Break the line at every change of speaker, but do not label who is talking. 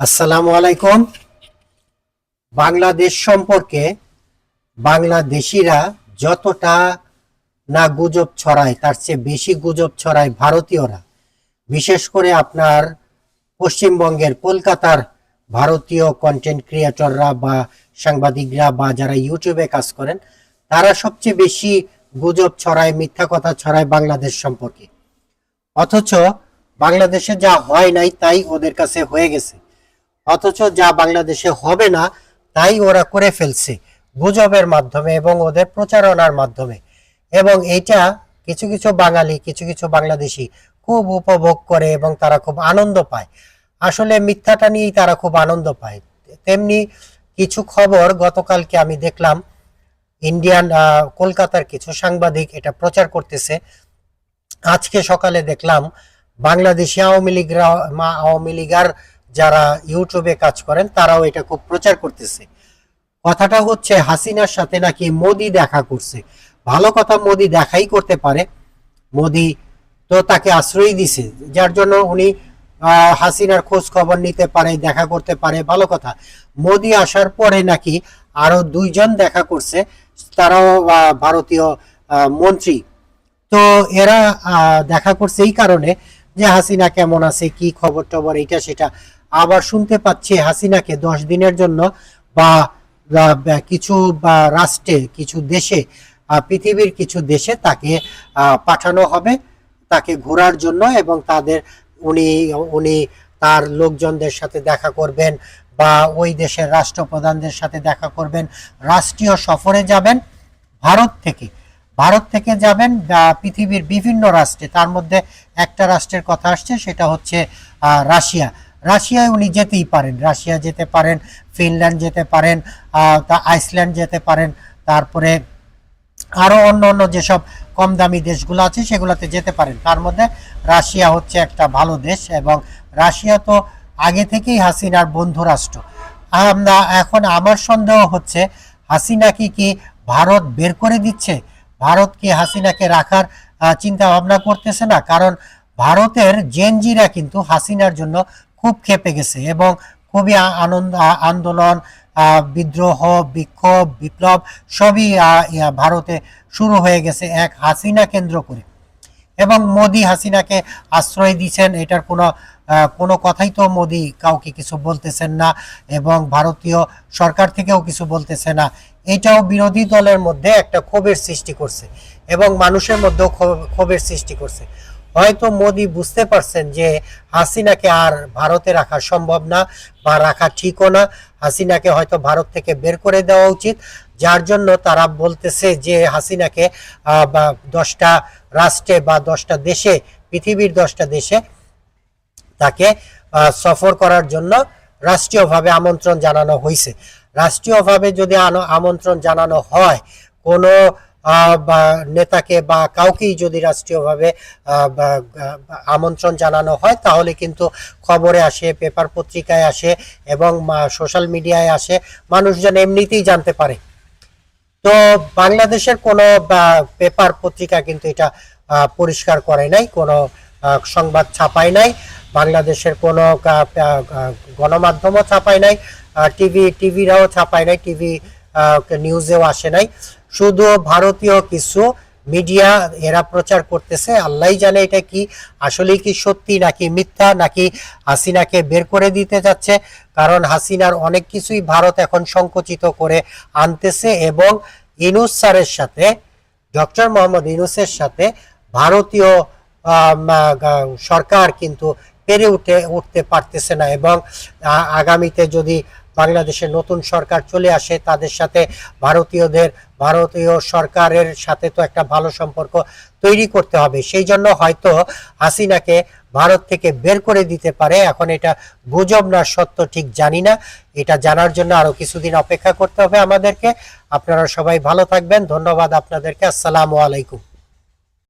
আসসালামু আলাইকুম। বাংলাদেশ সম্পর্কে বাংলাদেশিরা যতটা না গুজব ছড়ায়, তার চেয়ে বেশি গুজব ছড়ায় ভারতীয়রা। বিশেষ করে আপনার পশ্চিমবঙ্গের কলকাতার ভারতীয় কন্টেন্ট ক্রিয়েটররা বা সাংবাদিকরা বা যারা ইউটিউবে কাজ করেন, তারা সবচেয়ে বেশি গুজব ছড়ায়, মিথ্যা কথা ছড়ায় বাংলাদেশ সম্পর্কে। অথচ বাংলাদেশে যা হয় নাই তাই ওদের কাছে হয়ে গেছে। অথচ যা বাংলাদেশে হবে না, তাই ওরা করে ফেলছে গুজবের মাধ্যমে এবং ওদের প্রচারণার মাধ্যমে। এবং এটা কিছু কিছু বাঙালি, কিছু কিছু বাংলাদেশি খুব উপভোগ করে এবং তারা খুব আনন্দ পায়। আসলে মিথ্যাটা নিয়েই তারা খুব আনন্দ পায়। তেমনি কিছু খবর গতকালকে আমি দেখলাম, ইন্ডিয়ান কলকাতার কিছু সাংবাদিক এটা প্রচার করতেছে। আজকে সকালে দেখলাম, বাংলাদেশি আওয়ামী লীগরা আওয়ামী লীগার যারা ইউটিউবে কাজ করেন, তারাও এটা খুব প্রচার করতেছে। কথাটা হচ্ছে, হাসিনার সাথে নাকি মোদি দেখা করছে। ভালো কথা, মোদি দেখাই করতে পারে। মোদি তো তাকে আশ্রয় দিছে, যার জন্য উনি হাসিনার খোঁজ খবর নিতে পারে, দেখা করতে পারে, ভালো কথা। মোদি আসার পরে নাকি আরও দুইজন দেখা করছে, তারাও ভারতীয় মন্ত্রী। তো এরা দেখা করছে এই কারণে যে হাসিনা কেমন আছে, কি খবর টবর এটা সেটা আবার শুনতে পাচ্ছি হাসিনাকে দশ দিনের জন্য বা কিছু, বা রাষ্ট্রে কিছু দেশে পৃথিবীর কিছু দেশে তাকে পাঠানো হবে, তাকে ঘোরার জন্য এবং তাদের, উনি উনি তার লোকজনদের সাথে দেখা করবেন বা ওই দেশের রাষ্ট্রপ্রধানদের সাথে দেখা করবেন, রাষ্ট্রীয় সফরে যাবেন, ভারত থেকে। ভারত থেকে যাবেন পৃথিবীর বিভিন্ন রাষ্ট্রে, তার মধ্যে একটা রাষ্ট্রের কথা আসছে, সেটা হচ্ছে রাশিয়া। রাশিয়ায় উনি যেতেই পারেন। রাশিয়া যেতে পারেন, ফিনল্যান্ড যেতে পারেন তা আইসল্যান্ড যেতে পারেন, তারপরে আরও অন্য অন্য যেসব কম দামি দেশগুলো আছে সেগুলোতে যেতে পারেন। তার মধ্যে রাশিয়া হচ্ছে একটা ভালো দেশ এবং রাশিয়া তো আগে থেকেই হাসিনার বন্ধু রাষ্ট্র। আমরা এখন আমার সন্দেহ হচ্ছে, হাসিনা কি কি ভারত বের করে দিচ্ছে? ভারত কি হাসিনাকে রাখার চিন্তা ভাবনা করতেছে না? কারণ ভারতের জেনজিরা কিন্তু হাসিনার জন্য খুব ক্ষেপে গেছে এবং খুবই আনন্দ আন্দোলন বিদ্রোহ, বিক্ষোভ, বিপ্লব সবই ভারতে শুরু হয়ে গেছে এক হাসিনা কেন্দ্র করে। এবং মোদি হাসিনাকে আশ্রয় দিচ্ছেন, এটার কোনো কোনো কথাই তো মোদি কাউকে কিছু বলতেছেন না এবং ভারতীয় সরকার থেকেও কিছু বলতেছে না। এটাও বিরোধী দলের মধ্যে একটা ক্ষোভের সৃষ্টি করছে এবং মানুষের মধ্যেও ক্ষোভের সৃষ্টি করছে। হয়তো মোদি বুঝতে পারছেন যে হাসিনাকে আর ভারতে রাখা সম্ভব না বা রাখা ঠিকও না। হাসিনাকে হয়তো ভারত থেকে বের করে দেওয়া উচিত। যার জন্য তারা বলতেছে যে হাসিনাকে বা দশটা রাষ্ট্রে বা দশটা দেশে, পৃথিবীর দশটা দেশে তাকে সফর করার জন্য রাষ্ট্রীয়ভাবে আমন্ত্রণ জানানো হয়েছে রাষ্ট্রীয়ভাবে যদি আমন্ত্রণ জানানো হয়, কোনো বা নেতাকে বা কাউকেই যদি রাষ্ট্রীয়ভাবে আমন্ত্রণ জানানো হয়, তাহলে কিন্তু খবরে আসে, পেপার পত্রিকায় আসে এবং সোশ্যাল মিডিয়ায় আসে। মানুষজন এমনিতেই জানতে পারে। তো বাংলাদেশের কোনো পেপার পত্রিকা কিন্তু এটা পরিষ্কার করে নাই, কোনো সংবাদ ছাপায় নাই। বাংলাদেশের কোনো গণমাধ্যমও ছাপায় নাই টিভি, টিভিরাও ছাপায় নাই, টিভি নিউজেও আসে নাই। শুধু ভারতীয় কিছু মিডিয়া এরা প্রচার করতেছে আল্লাহ জানে এটা কি আসলে কি সত্যি নাকি মিথ্যা, নাকি হাসিনাকে বের করে দিতে যাচ্ছে, কারণ হাসিনার অনেক কিছুই ভারত এখন সংকুচিত করে আনতেছে এবং ইনুস স্যারের সাথে, ডক্টর মোহাম্মদ ইনুসের সাথে ভারতীয় সরকার কিন্তু পেরে উঠে, উঠতে পারতেছে না এবং আগামীতে যদি বাংলাদেশের নতুন সরকার চলে আসে, তাদের সাথে ভারতীয়দের, ভারতীয় সরকারের সাথে তো একটা ভালো সম্পর্ক তৈরি করতে হবে। সেই জন্য হয়তো হাসিনাকে ভারত থেকে বের করে দিতে পারে। এখন এটা গুজব না, সত্য ঠিক জানি না। এটা জানার জন্য আরও কিছুদিন অপেক্ষা করতে হবে আমাদেরকে। আপনারা সবাই ভালো থাকবেন। ধন্যবাদ আপনাদেরকে। আসসালামু আলাইকুম।